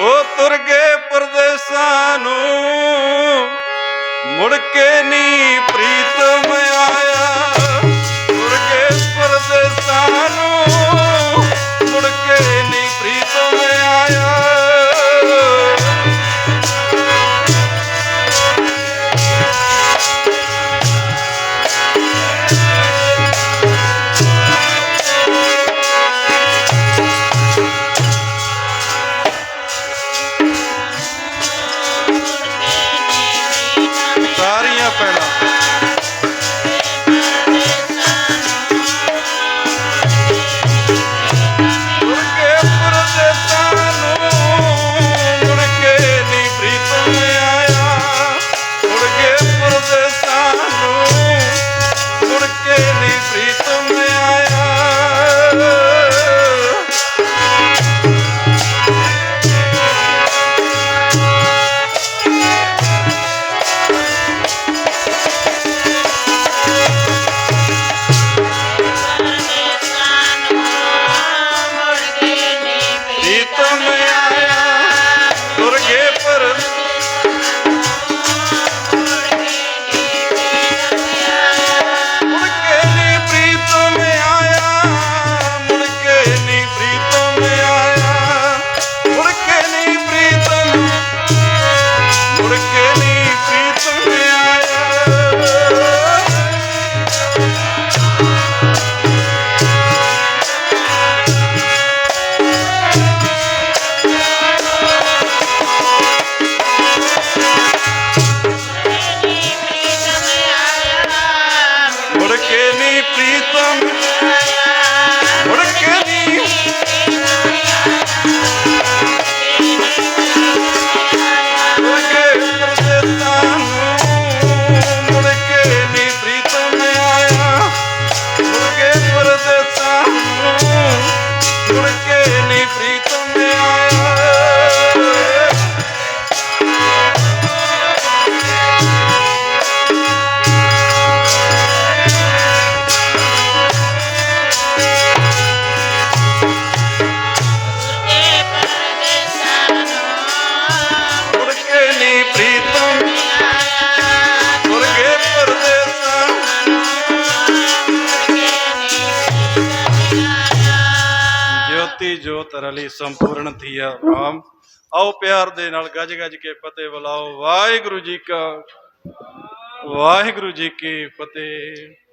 ਉਹ ਤੁਰ ਗਏ ਪਰਦੇਸਾਂ ਨੂੰ ਮੁੜ ਕੇ ਨਹੀਂ ਪ੍ਰੀਤਮ ਜੋਤੀ ਜੋਤ ਰਲੀ ਸੰਪੂਰਨ ਥੀਆ ਰਾਮ। ਆਓ ਪਿਆਰ ਦੇ ਨਾਲ ਗੱਜ ਗੱਜ ਕੇ ਫਤਿਹ ਬੁਲਾਓ। ਵਾਹਿਗੁਰੂ ਜੀ ਕਾ ਵਾਹਿਗੁਰੂ ਜੀ ਕੀ ਫਤਿਹ।